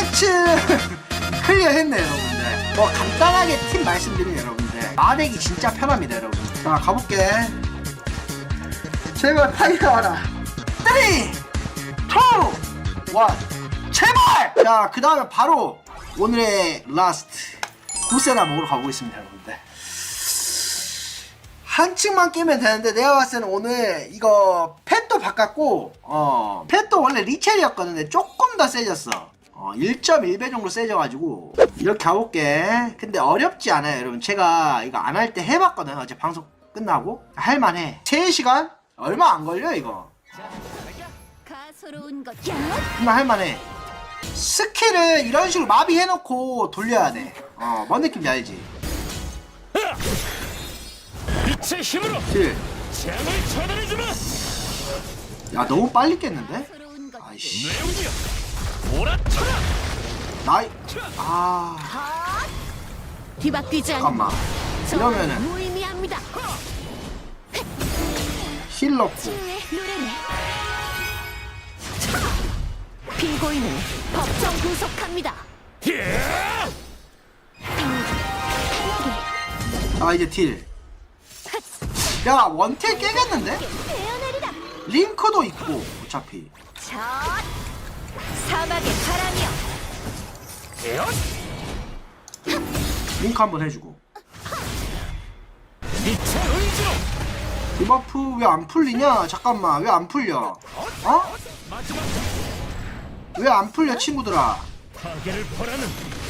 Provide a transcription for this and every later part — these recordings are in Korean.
매치 클리어 했네 여러분들. 뭐 간단하게 팀 말씀드리면 여러분들. 마덱이 진짜 편합니다 여러분. 자 가볼게. 제발 파이어 와라. 3 2 1 제발! 자그 다음에 바로 오늘의 라스트. 구세나 먹으러 가보겠습니다 여러분들. 한 층만 끼면 되는데 내가 봤을 때는 오늘 이거 펫도 바꿨고 어 펫도 원래 리첼이었거든 근데 조금 더 세졌어 어 1.1배 정도 세져가지고 이렇게 가볼게. 근데 어렵지 않아요 여러분. 제가 이거 안 할 때 해봤거든. 어제 방송 끝나고. 할만해. 3시간? 얼마 안 걸려 이거. 나 할만해. 스킬을 이런 식으로 마비해놓고 돌려야 돼어뭔 느낌인지 알지? 빛의 힘으로 처단해주마! 야 너무 빨리 깼는데? 아이씨 나이 아 뒤바뀌지 않는 잠깐만 저는 이러면은 무의미합니다. 힐 넣고 노래네. 피고인을 법정 구속합니다. 예! 아 이제 딜. 야 원딜 깨겠는데? 태어나리라. 링크도 있고 어차피. 첫 사막의 바람이여. 링크 한번 해주고. 의지로 디버프 왜 안 풀리냐? 잠깐만 왜 안 풀려? 어? 왜 안 풀려 친구들아? 파괴를 벌하는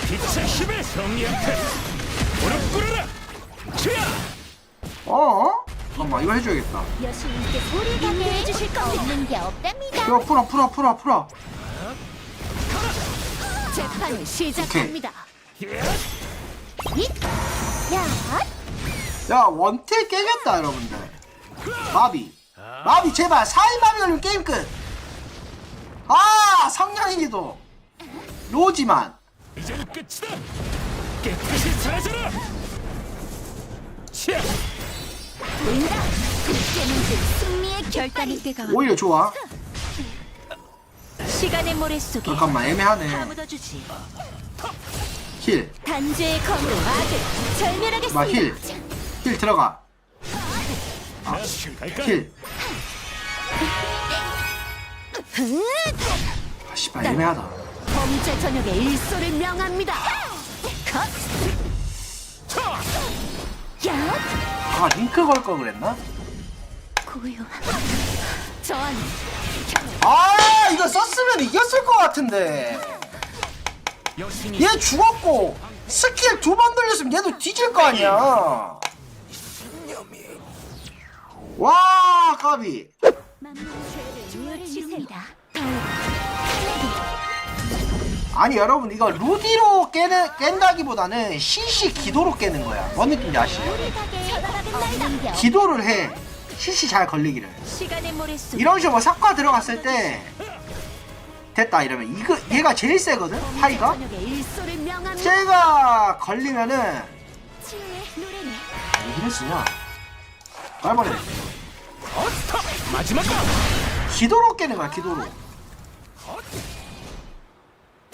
빛의 힘을 성리한테 무릎 꿇어라 주야 어? 잠깐만 이거 해줘야겠다. 여신님께 소리가 해주실 거 없는 게 없답니다. 이거 풀어 풀어 풀어 풀어. 재판을 시작합니다. 예! 잇! 야, 야 원딜 깨겠다 여러분들. 마비. 마비 제발 4인 마비 걸리면 게임 끝. 아 성냥이기도. 로지만. 이젠 끝이다 깨끗이 사라져라 치야 보인다. 깨는 그 승리의 결단이 때가 왔 오히려 좋아. 시간의 모래 속에 잠깐만 애매하네. 파묻어주지. 힐. 단죄의 검으로 악을 절멸하겠습니다. 마, 힐. 힐 들어가. 아? 힐. 아, 씨발 애매하다. 범죄 저녁에 일소를 명합니다. 컷! 야! 아 링크 걸걸 그랬나? 고요. 저한 아 이거 썼으면 이겼을 것 같은데. 얘 죽었고 스킬 두 번 돌렸으면 얘도 뒤질 거 아니야. 와 까비. 아니 여러분 이거 루디로 깨는 깬다기보다는 CC 기도로 깨는 거야. 뭔 느낌인지 아시죠? 기도를 해. CC 잘 걸리기를. 이런 식으로 뭐 삭화 들어갔을 때 됐다 이러면 이거 얘가 제일 세거든 파이가. 쟤가 걸리면은 스톱! 마지막 거 기도로 깨는 거야 기도로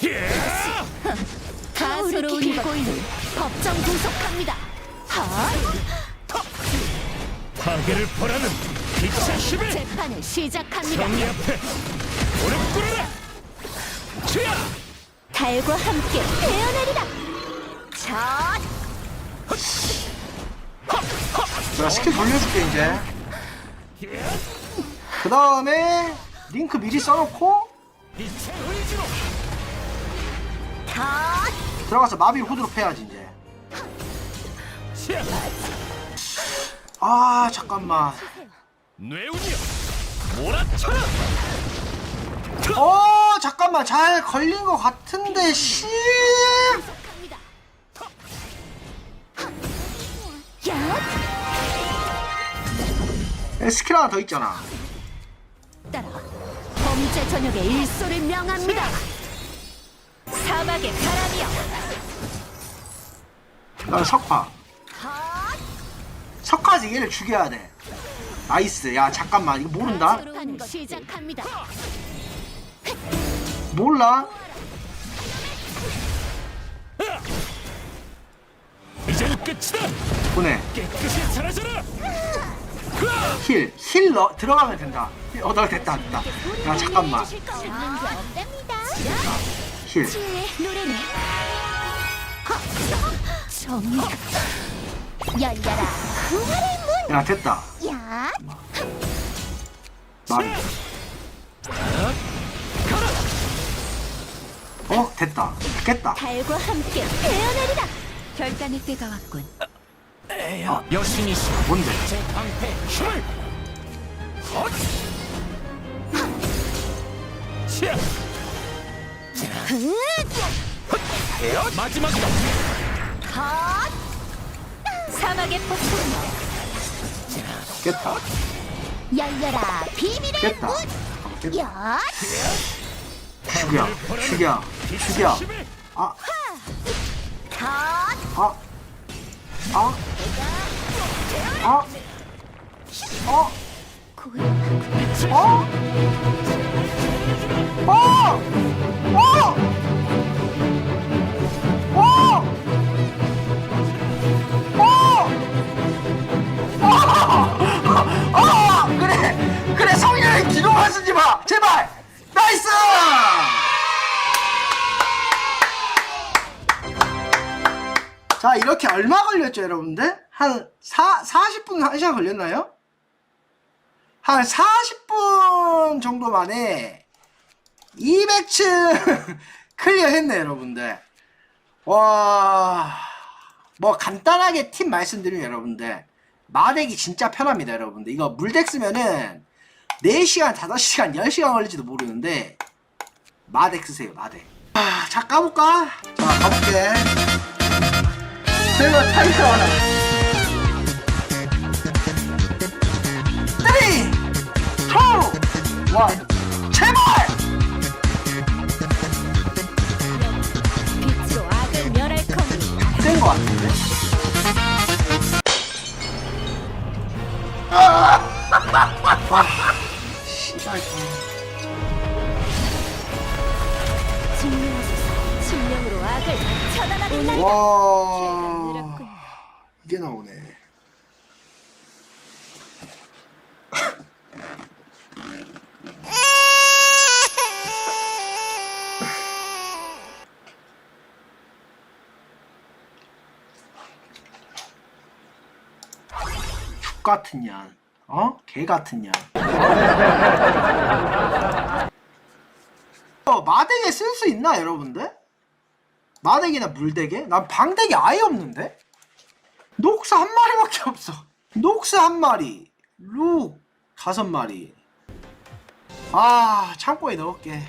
예! 가소로운 피고인을 법정 구속합니다. 하! 파괴를 벌하는 빛의 힘을 재판을 시작합니다. 정리 앞에 무릎 꿇어라 주야 달과 함께 태어나리라. 첫 내가 스킬 돌려줄게 이제 예! 그 다음에 링크 미리 써놓고 빛의 의지로 컷! 들어가서 마비 후드로 패야지 이제 아 잠깐만 뇌우니여 몰아쳐라 어 잠깐만 잘 걸린 것 같은데 씨! 스킬 하나 더 있잖아 따라 범죄 저녁에 일소를 명합니다. 사막의 바람이여. 그다음에 석화 컷! 끝까지 얘를 죽여야 돼. 나이스. 야 잠깐만. 이거 모른다? 몰라? 이젠 끝이다. 보내. 힐, 힐 넣, 들어가면 된다. 어, 나 됐다, 됐다. 야, 잠깐만. 힐. 열려라. 부활의 야, 됐다. 문. 야. 말이. 어, 됐다. 됐겠다. 달과 함께 태어나리라. 결단의 때가 왔군. 에야 여신이시 뭔데? 제 방패 힘을. 헛. 샤. 마지막이다. 헛. 사막의 폭풍. 깼다. 열려라. 비밀의 깼다. 문. 깼다. 야. 죽여, 죽여, 죽여. 아, 헛. 아, 아, 아, 어, 고요하군. 어, 어, 어, 어, 이렇게 얼마 걸렸죠, 여러분들? 한 4, 40분, 1시간 걸렸나요? 한 40분 정도 만에 200층 클리어 했네, 여러분들. 와, 뭐 간단하게 팁 말씀드리면 여러분들. 마덱이 진짜 편합니다, 여러분들. 이거 물덱 쓰면은 4시간, 5시간, 10시간 걸릴지도 모르는데, 마덱 쓰세요, 마덱. 아, 자, 까볼까? 자, 가볼게. 제가 타이틀 하나. 3, 2, 1. 제발! 빛으로 악을 멸할 거니. 센거 같은데? 아, 씨발. 증명하소서. 증명으로 악을 처단하리라. 와. 이게 나오네. 죽 같은 년, 어? 개 같은 년. 어, 마덱에 쓸수 있나 여러분들? 마덱이나 물덱에? 난 방덱이 아예 없는데? 녹스 한 마리밖에 없어. 녹스 한 마리, 룩 다섯 마리. 아 창고에 넣을게.